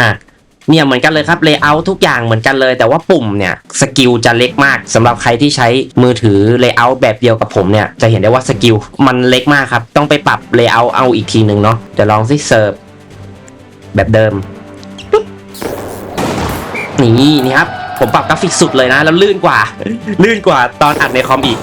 อะเนี่ยเหมือนกันเลยครับเลเยอร์ทุกอย่างเหมือนกันเลย แต่ว่าปุ่มเนี่ยสกิลจะเล็กมากสำหรับใครที่ใช้มือถือเลเยอร์แบบเดียวกับผมเนี่ยจะเห็นได้ว่าสกิลมันเล็กมากครับต้องไปปรับเลเยอร์เอาอีกทีหนึ่งเนาะเดี๋ยวลองสิเซิร์ฟแบบเดิมนี่นี่ครับผมปรับกราฟิกสุดเลยนะ แล้วลื่นกว่า ลื่นกว่าตอนอัดในคอมอีก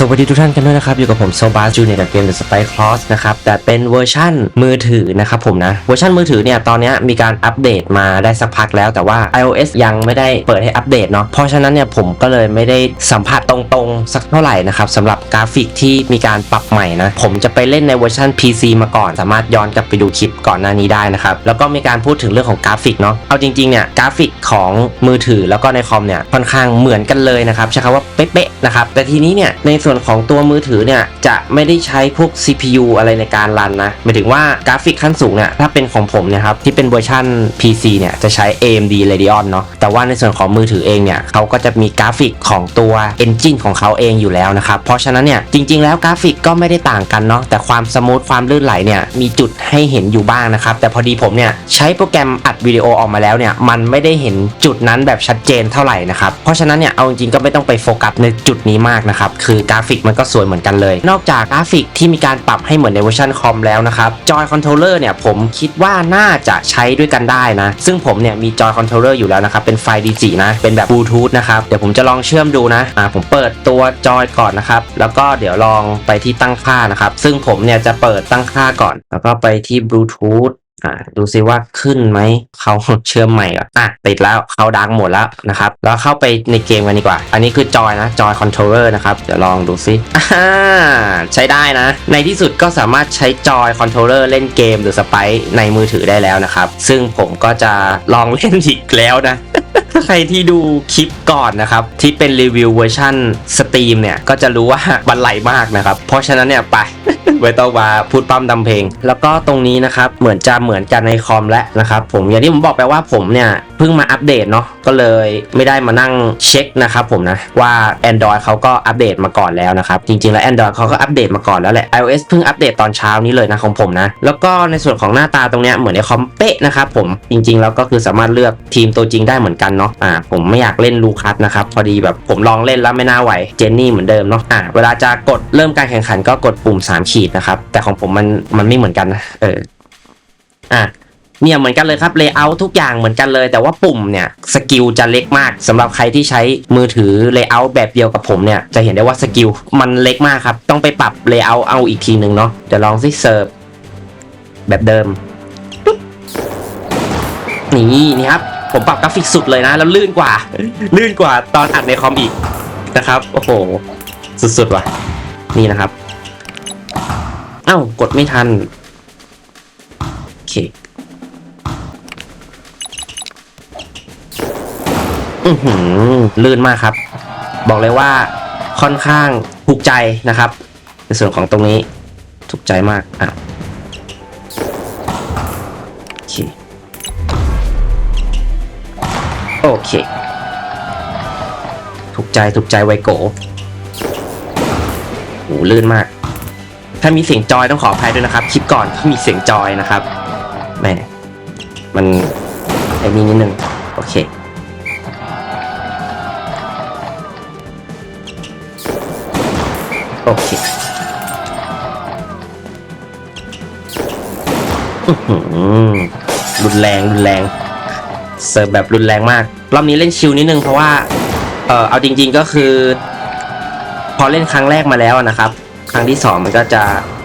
สวัสดีทุกท่านกันด้วยนะครับ อยู่กับผมโซบาจูเนียร์เกม The Spy Cross นะครับ แต่เป็นเวอร์ชั่นมือถือนะครับผมนะ เวอร์ชันมือถือเนี่ย ตอนนี้มีการอัปเดตมาได้สักพักแล้ว แต่ว่า iOS ยังไม่ได้เปิดให้อัปเดตเนาะเพราะฉะนั้นเนี่ยผมก็เลยไม่ได้สัมผัสตรงๆ สักเท่าไหร่นะครับสำหรับกราฟิกที่มีการปรับใหม่นะ ผมจะไปเล่นในเวอร์ชัน PC มาก่อน สามารถย้อนกลับไปดูคลิปก่อนหน้านี้ได้นะครับแล้วก็มีการพูดถึงเรื่องของกราฟิกเนาะเอาจริงๆเนี่ยกราฟิกของมือถือแล้วก็ในคอมเนี่ยค่อนข้างเหมือนกันเลยนะครับใช้คำว่าเป๊ะๆนะครับแต่ทีนี้เนี่ยในส่วนของตัวมือถือเนี่ยจะไม่ได้ใช้พวก CPU อะไรในการรันนะหมายถึงว่ากราฟิกขั้นสูงเนี่ยถ้าเป็นของผมเนี่ยครับที่เป็นเวอร์ชัน PC เนี่ยจะใช้ AMD Radeon เนาะแต่ว่าในส่วนของมือถือเองเนี่ยเขาก็จะมีกราฟิกของตัว Engine ของเขาเองอยู่แล้วนะครับเพราะฉะนั้นเนี่ยจริง ๆ แล้วกราฟิกก็ไม่ได้ต่างกันเนาะแต่ความสมูทความลื่นไหลเนี่ยมีจุดให้เห็นอยู่บ้างนะครับแต่พอดีผมเนี่ยใช้โปรแกรมอัดวิดีโอออกมาแล้วเนี่ยมันไม่ได้เห็นจุดนั้นแบบชัดเจนเท่าไหร่นะครับเพราะฉะนั้นเนี่ยเอาจริงๆก็ไม่ต้องไปโฟกัสในจุดนี้มากนะครับคือกราฟิกมันก็สวยเหมือนกันเลย นอกจากกราฟิกที่มีการปรับให้เหมือนในเวอร์ชันคอมแล้วนะครับจอยคอนโทรลเลอร์เนี่ยผมคิดว่าน่าจะใช้ด้วยกันได้นะ ซึ่งผมเนี่ยมีจอยคอนโทรลเลอร์อยู่แล้วนะครับ เป็นไฟ DC นะ เป็นแบบบลูทูธนะครับ เดี๋ยวผมจะลองเชื่อมดูนะอ่าผมเปิดตัวจอยก่อนนะครับ แล้วก็เดี๋ยวลองไปที่ตั้งค่านะครับ ซึ่งผมเนี่ยจะเปิดตั้งค่าก่อน แล้วก็ไปที่บลูทูธ อ่าดูซิว่าขึ้นไหมเขาเชื่อมใหม่ก่อนอะติดแล้วเขาดังหมดแล้วนะครับแล้วเข้าไปในเกมกันดีกว่า อันนี้คือจอยนะจอยคอนโทรลเลอร์นะครับเดี๋ยวลองดูซิอ่าใช้ได้นะ ในที่สุดก็สามารถใช้จอยคอนโทรลเลอร์เล่นเกมหรือสไปในมือถือได้แล้วนะครับ ซึ่งผมก็จะลองเล่นอีกแล้วนะถ้าใครที่ดูคลิปก่อนนะครับ ที่เป็นรีวิวเวอร์ชันสตรีมเนี่ย ก็จะรู้ว่าบันไหลมากนะครับ เพราะฉะนั้นเนี่ยไปไม่ต้องมาพูดปั้มดำเพลง แล้วก็ตรงนี้นะครับ เหมือนจะเหมือนกันในคอมแล้วนะครับผมอย่างที่ผมบอกไปว่าผมเนี่ยเพิ่งมาอัปเดตเนาะก็เลยไม่ได้มานั่งเช็คนะครับผมนะ ว่า Android เขาก็อัปเดตมาก่อนแล้วนะครับ จริงๆแล้ว Android เขาก็อัปเดตมาก่อนแล้วแหละ iOS เพิ่งอัปเดตตอนเช้านี้เลยนะของผมนะ แล้วก็ในส่วนของหน้าตาตรงเนี้ยเหมือนในคอมเป๊ะนะครับผมจริงๆแล้วก็คือสามารถเลือกทีมตัวจริงได้เหมือนกันเนาะอ่าผมไม่อยากเล่นลูคัสนะครับ พอดีแบบผมลองเล่นแล้วไม่น่าไหว เจนนี่เหมือนเดิมเนาะอ่าเวลาจะกดเริ่มการแข่งขันก็กดปุ่ม 3 ขีดนะครับ แต่ของผมมันมันไม่เหมือนกันนะเอออะเนี่ยเหมือนกันเลยครับเลเยอร์ทุกอย่างเหมือนกันเลย แต่ว่าปุ่มเนี่ยสกิลจะเล็กมากสำหรับใครที่ใช้มือถือเลเยอร์แบบเดียวกับผมเนี่ยจะเห็นได้ว่าสกิลมันเล็กมากครับต้องไปปรับเลเยอร์เอาอีกทีหนึ่งเนาะเดี๋ยวลองสิเซิร์ฟแบบเดิมนี่นี่ครับ ผมปรับกราฟิกสุดเลยนะ แล้วลื่นกว่า ลื่นกว่าตอนอัดในคอมอีกนะครับ โอ้โห สุดๆว่ะ นี่นะครับ เอ้ากดไม่ทัน โอเค อือหือ ลื่นมากครับ บอกเลยว่าค่อนข้างถูกใจนะครับ ในส่วนของตรงนี้ถูกใจมากอะ โอเค ถูกใจถูกใจไวโกโหลื่นมาก ถ้ามีเสียงจอยต้องขออภัยด้วยนะครับ คลิปก่อนก็มีเสียงจอยนะครับแหม่มันไอ้นี่นิดนึงโอเคโอเคอื้อหือรุนแรงรุนแรง เสิร์ฟแบบรุนแรงมาก รอบนี้เล่นชิลนิดนึงเพราะว่า เออเอาจริง ๆก็คือ พอเล่นครั้งแรกมาแล้วนะครับ ครั้งที่สองมันก็จะ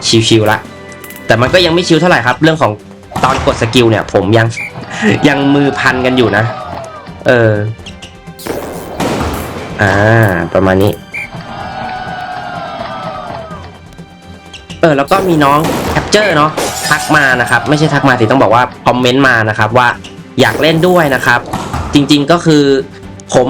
ชิลๆละ แต่มันก็ยังไม่ชิลเท่าไหร่ครับ เรื่องของตอนกดสกิลเนี่ย ผมยังยังมือพันกันอยู่นะ เออ อ่า ประมาณนี้ เออ แล้วก็มีน้องแคปเจอร์เนาะทักมานะครับ ไม่ใช่ทักมาสิต้องบอกว่าคอมเมนต์มานะครับว่าอยากเล่นด้วยนะครับ จริงๆก็คือ ผม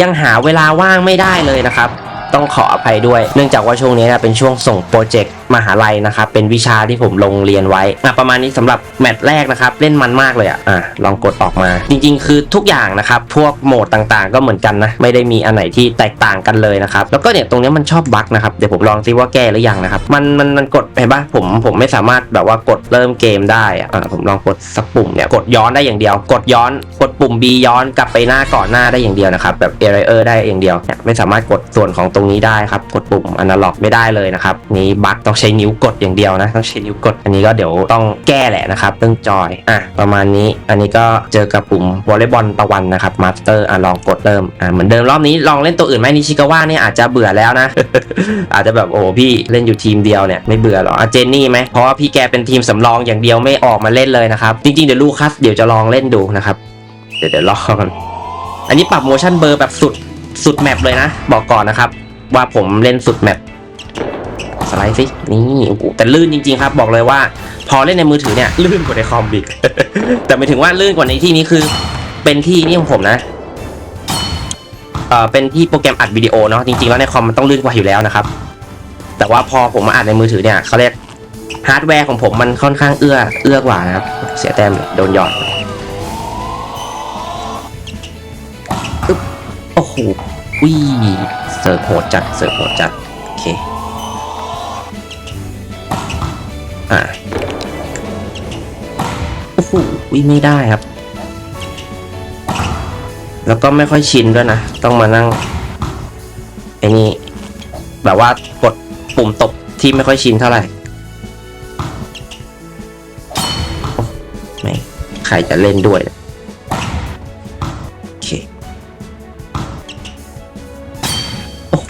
ยังหาเวลาว่างไม่ได้เลยนะครับ ต้องขออภัยด้วย เนื่องจากว่าช่วงนี้นะเป็นช่วงส่งโปรเจกต์ มหาลัยนะครับ เป็นวิชาที่ผมลงเรียนไว้อะประมาณนี้สำหรับแมตช์แรกนะครับ เล่นมันมากเลยอะอะลองกดออกมา จริง ๆ คือทุกอย่างนะครับ พวกโหมดต่างๆ ก็เหมือนกันนะ ไม่ได้มีอันไหนที่แตกต่างกันเลยนะครับ แล้วก็เนี่ยตรงนี้มันชอบบั๊กนะครับ เดี๋ยวผมลองซิว่าแก้หรือยังนะครับ มันมันมันกดเห็นปะผมผมไม่สามารถแบบว่ากดเริ่มเกมได้อะอะผมลองกดสักปุ่มเนี่ยกดย้อนได้อย่างเดียว กดย้อนกดปุ่ม B ย้อนกลับไปหน้าก่อนหน้าได้อย่างเดียวนะครับแบบ error ได้อย่างเดียวเนี่ยไม่สามารถกดส่วนของตรงนี้ได้ครับกดปุ่ม analog ไม่ได้เลยนะครับนี่บั๊กต้องใช้นิ้วกดอย่างเดียวนะต้องใช้นิ้วกด อันนี้ก็เดี๋ยวต้องแก้แหละนะครับเรื่องจอยอะประมาณนี้อันนี้ก็เจอกับปุ่มวอลเลย์บอลตะวันนะครับมาสเตอร์อะลองกดเริ่มอะเหมือนเดิมรอบนี้ลองเล่นตัวอื่นไหมนิชิกาวะเนี่ยอาจจะเบื่อแล้วนะ อาจจะแบบโอ้พี่เล่นอยู่ทีมเดียวเนี่ยไม่เบื่อหรออะเจนนี่ไหมเพราะว่าพี่แกเป็นทีมสำรองอย่างเดียวไม่ออกมาเล่นเลยนะครับจริงๆเดี๋ยวลูคัสเดี๋ยวจะลองเล่นดูนะครับเดี๋ยวเดี๋ยวรอกันอันนี้ปรับโมชั่นเบอร์แบบสุดสุดแมปเลยนะ บอกก่อนนะครับ ว่าผมเล่นสุดแมป สไลด์สินี่โอ้โหแต่ลื่นจริงๆครับบอกเลยว่า พอเล่นในมือถือเนี่ยลื่นกว่าในคอมอีกแต่หมายถึงว่าลื่นกว่าในที่นี้คือ เป็นที่นี่ของผมนะเอ่อเป็นที่โปรแกรมอัดวิดีโอเนาะจริงๆแล้วในคอมมันต้องลื่นกว่าอยู่แล้วนะครับ แต่ว่าพอผมมาอัดในมือถือเนี่ยเขาเรียกฮาร์ดแวร์ของผมมันค่อนข้างเอื้อเอื้อกว่านะครับ เสียแต้มเลยโดนหยอดอึ๊บโอ้โหวิเสิร์ฟโหดจัดเสิร์ฟโหดจัด โอเค อ่าโอ้โหวิไม่ได้ครับ แล้วก็ไม่ค่อยชินด้วยนะ ต้องมานั่งไอ้นี่แบบว่ากดปุ่มตบที่ไม่ค่อยชินเท่าไหร่ไม่ใครจะเล่นด้วยเนี่ยโอเคโอ้โห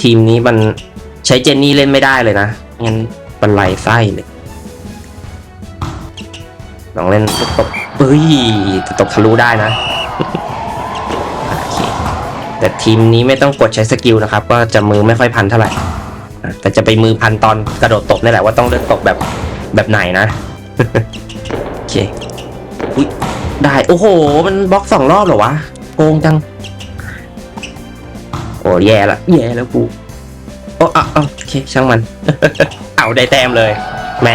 ทีมนี้มันใช้เจนนี่เล่นไม่ได้เลยนะงั้น บันไลไส้เลยลองเล่นลูกตบเฮ้ยแต่ตบทะลุได้นะแต่ทีมนี้ไม่ต้องกดใช้สกิลนะครับ ก็จะมือไม่ค่อยพันเท่าไหร่แต่จะไปมือพันตอนกระโดดตบนี่แหละว่าต้องเลือกตบแบบแบบไหนนะโอเคอุ้ยได้โอ้โห มันบล็อกสองรอบเหรอวะโกงจัง โอ้แย่ละแย่แล้วกูโอ้อะอะโอเคช่างมัน เอาได้แต้มเลยแหม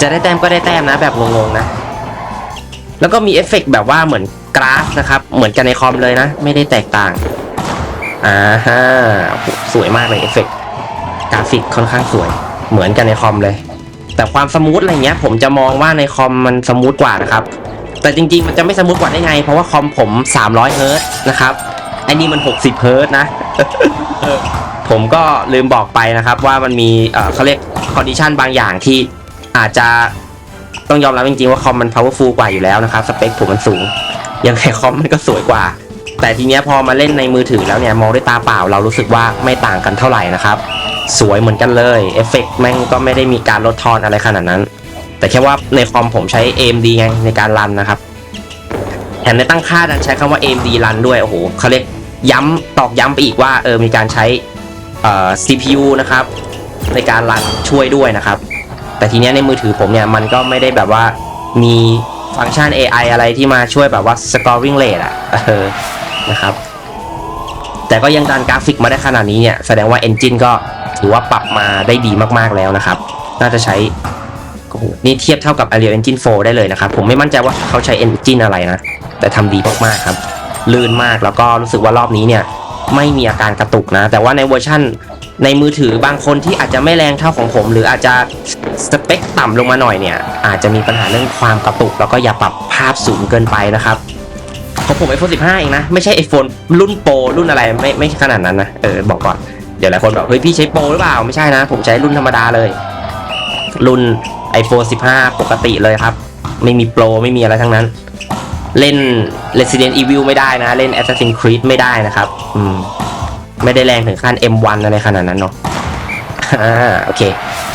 จะได้แต้มก็ได้แต้มนะ แบบงงๆนะ แล้วก็มีเอฟเฟกต์แบบว่าเหมือนกราฟนะครับ เหมือนกันในคอมเลยนะ ไม่ได้แตกต่างอ่าฮะสวยมากเลยเอฟเฟกต์กราฟิกค่อนข้างสวย เหมือนกันในคอมเลย แต่ความสมูทอะไรเงี้ย ผมจะมองว่าในคอมมันสมูทกว่านะครับ แต่จริงๆ มันจะไม่สมูทกว่าได้ไง เพราะว่าคอมผม300เฮิร์ตนะครับไอ้นี่มัน60เฮิร์ตนะ ผมก็ลืมบอกไปนะครับว่ามันมีเขาเรียกคอนดิชันบางอย่างที่อาจจะต้องยอมรับจริงๆว่าคอมมัน powerful กว่าอยู่แล้วนะครับ สเปคผมมันสูง ยังไงคอมมันก็สวยกว่า แต่ทีเนี้ยพอมาเล่นในมือถือแล้วเนี่ยมองด้วยตาเปล่าเรารู้สึกว่าไม่ต่างกันเท่าไหร่นะครับ สวยเหมือนกันเลยเอฟเฟกต์แม่งก็ไม่ได้มีการลดทอนอะไรขนาดนั้น แต่แค่ว่าในคอมผมใช้ AMD ไงในการรันนะครับแถมในตั้งค่าดันใช้คำว่า AMD รันด้วยโอ้โหเขาเรียกย้ำตอกย้ำไปอีกว่าเออมีการใช้ CPU นะครับ ในการรันช่วยด้วยนะครับ แต่ทีเนี้ยในมือถือผมเนี่ย มันก็ไม่ได้แบบว่ามีฟังก์ชัน AI อะไรที่มาช่วยแบบว่า scoring rate อะเออนะครับ แต่ก็ยังดันกราฟิกมาได้ขนาดนี้เนี่ย แสดงว่า Engine ก็ถือว่าปรับมาได้ดีมากๆแล้วนะครับ น่าจะใช้นี่เทียบเท่ากับ Unreal Engine 4 ได้เลยนะครับ ผมไม่มั่นใจว่าเขาใช้ Engine อะไรนะ แต่ทำดีมากๆครับ ลื่นมากแล้วก็รู้สึกว่ารอบนี้เนี่ย ไม่มีอาการกระตุกนะ แต่ว่าในเวอร์ชั่นในมือถือบางคนที่อาจจะไม่แรงเท่าของผม หรืออาจจะสเปคต่ำลงมาหน่อยเนี่ย อาจจะมีปัญหาเรื่องความกระตุก แล้วก็อย่าปรับภาพสูงเกินไปนะครับของผม iPhone 15 เองนะ ไม่ใช่ iPhone รุ่นโปรรุ่นอะไรไม่ไม่ขนาดนั้นนะ เออ บอกก่อน เดี๋ยวหลายคนบอกเฮ้ยพี่ใช้โปรหรือเปล่า ไม่ใช่นะ ผมใช้รุ่นธรรมดาเลย รุ่น iPhone 15 ปกติเลยครับ ไม่มีโปรไม่มีอะไรทั้งนั้น เล่น Resident Evil ไม่ได้นะ เล่น Assassin's Creed ไม่ได้นะครับ อืม ไม่ได้แรงถึงขั้น M1 อะไรขนาดนั้นเนาะ อ่าโอเค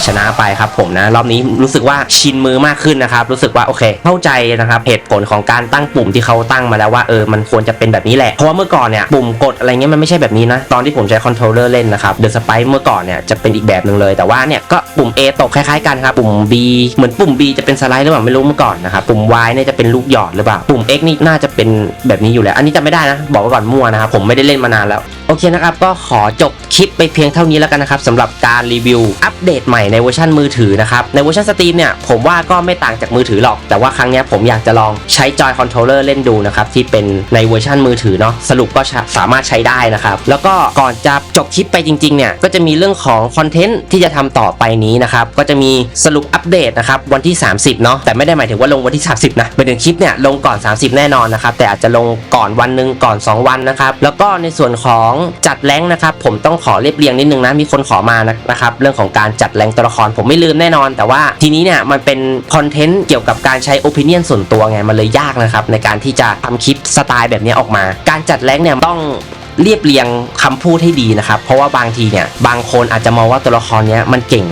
ชนะไปครับผมนะ รอบนี้รู้สึกว่าชินมือมากขึ้นนะครับ รู้สึกว่าโอเค เข้าใจนะครับเหตุผลของการตั้งปุ่มที่เขาตั้งมาแล้วว่าเออมันควรจะเป็นแบบนี้แหละเพราะว่าเมื่อก่อนเนี่ยปุ่มกดอะไรเงี้ยมันไม่ใช่แบบนี้นะตอนที่ผมใช้คอนโทรลเลอร์เล่นนะครับเดอะสไปเมื่อก่อนเนี่ยจะเป็นอีกแบบหนึ่งเลย แต่ว่าเนี่ยก็ปุ่ม A ตกคล้ายๆกันครับปุ่ม B เหมือนปุ่ม B จะเป็นสไลด์หรือเปล่าไม่รู้เมื่อก่อนนะครับปุ่ม Y เนี่ยจะเป็นลูกหยอดหรือเปล่าปุ่ม X นี่น่าจะเป็นแบบนี้อยู่แล้ว อันนี้จะไม่ได้นะ บอกไว้ก่อนมั่วนะครับผมไม่ได้เล่นมานานแล้วโอเคนะครับก็ขอจบคลิปไปเพียงเท่านี้แล้วกันนะครับสำหรับการรีวิว อัปเดตใหม่ในเวอร์ชันมือถือนะครับ ในเวอร์ชันสตรีมเนี่ยผมว่าก็ไม่ต่างจากมือถือหรอก แต่ว่าครั้งนี้ผมอยากจะลองใช้จอยคอนโทรลเลอร์เล่นดูนะครับ ที่เป็นในเวอร์ชันมือถือเนาะสรุปก็สามารถใช้ได้นะครับ แล้วก็ก่อนจะจบคลิปไปจริงๆเนี่ยก็จะมีเรื่องของคอนเทนต์ที่จะทำต่อไปนี้นะครับก็จะมีสรุปอัปเดตนะครับวันที่ 30เนาะแต่ไม่ได้หมายถึงว่าลงวันที่ 30นะเป็นถึงคลิปเนี่ยลงก่อน 30 แน่นอนนะครับแต่อาจจะลงก่อนวันหนึ่งก่อน 2 วันนะครับแล้วก็ในส่วนของจัดแรงนะครับผมต้องขอเรียบเรียงนิดนึงนะมีคนขอมานะครับเรื่องของการจัดแรงตัวละครผมไม่ลืมแน่นอน แต่ว่าทีนี้เนี่ยมันเป็นคอนเทนต์เกี่ยวกับการใช้โอปิเนียนส่วนตัวไงมันเลยยากนะครับในการที่จะทำคลิปสไตล์แบบนี้ออกมา การจัดแรงเนี่ยต้อง เรียบเรียงคำพูดให้ดีนะครับ เพราะว่าบางทีเนี่ยบางคนอาจจะมองว่าตัวละครเนี้ยมันเก่ง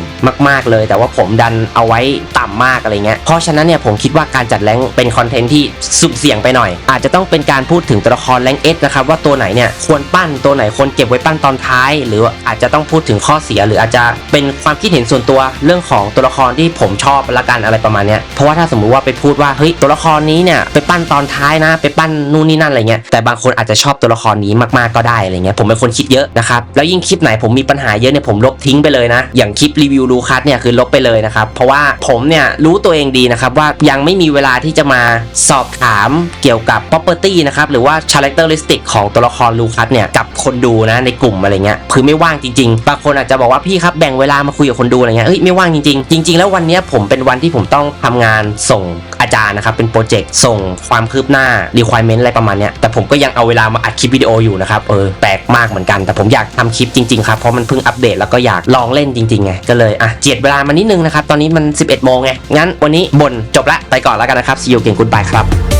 มาก ๆเลย แต่ว่าผมดันเอาไว้ต่ำมากอะไรเงี้ยเพราะฉะนั้นเนี่ยผมคิดว่าการจัดแรงเป็นคอนเทนต์ที่สุ่มเสี่ยงไปหน่อย อาจจะต้องเป็นการพูดถึงตัวละครแรงเอสนะครับว่าตัวไหนเนี่ยควรปั้นตัวไหนควรเก็บไว้ปั้นตอนท้าย หรืออาจจะต้องพูดถึงข้อเสีย หรืออาจจะเป็นความคิดเห็นส่วนตัวเรื่องของตัวละครที่ผมชอบละกันอะไรประมาณเนี้ยเพราะว่าถ้าสมมุติว่าไปพูดว่าเฮ้ยตัวละครนี้เนี่ยไปปั้นตอนท้ายนะไป ปั้นนู่นนี่นั่นอะไรเงี้ยแต่บางคนอาจจะชอบตัวละครนี้มากๆก็ได้อะไรเงี้ยผมเป็นคนคิดเยอะนะครับแล้วยิ่งคลิปไหนผมมีปัญหาเยอะเนี่ยผมลบทิ้งไปเลยนะ อย่างคลิปรีวิวดูคัสเนี่ยคือลบไปเลยนะครับเพราะว่าผมเนี่ยรู้ตัวเองดีนะครับว่ายังไม่มีเวลาที่จะมาสอบถามเกี่ยวกับ property นะครับหรือว่า characteristic ของตัวละครลูคัสเนี่ยกับคนดูนะในกลุ่มอะไรเงี้ยคือไม่ว่างจริงๆ บางคนอาจจะบอกว่าพี่ครับแบ่งเวลามาคุยกับคนดูอะไรเงี้ยเอ้ยไม่ว่างจริงๆ จริง ๆ แล้ววันเนี้ยผมเป็นวันที่ผมต้องทำงานส่งอาจารย์นะครับเป็นโปรเจกต์ส่งความคืบหน้า requirement อะไรประมาณเนี้ยแต่ผมก็ยังเอาเวลามาอัดคลิปวิดีโออยู่นะครับเออแปลกมากเหมือนกัน แต่ผมอยากทำคลิปจริงๆครับเพราะมันเพิ่งอัปเดตแล้วก็อยากลองเล่นจริงๆไงก็เลยอะเจียดเวลามานิดนึงนะครับตอนนี้มัน 11โมงไงงั้นวันนี้บ่นจบละไปก่อนแล้วกันนะครับ see you again goodbye ครับ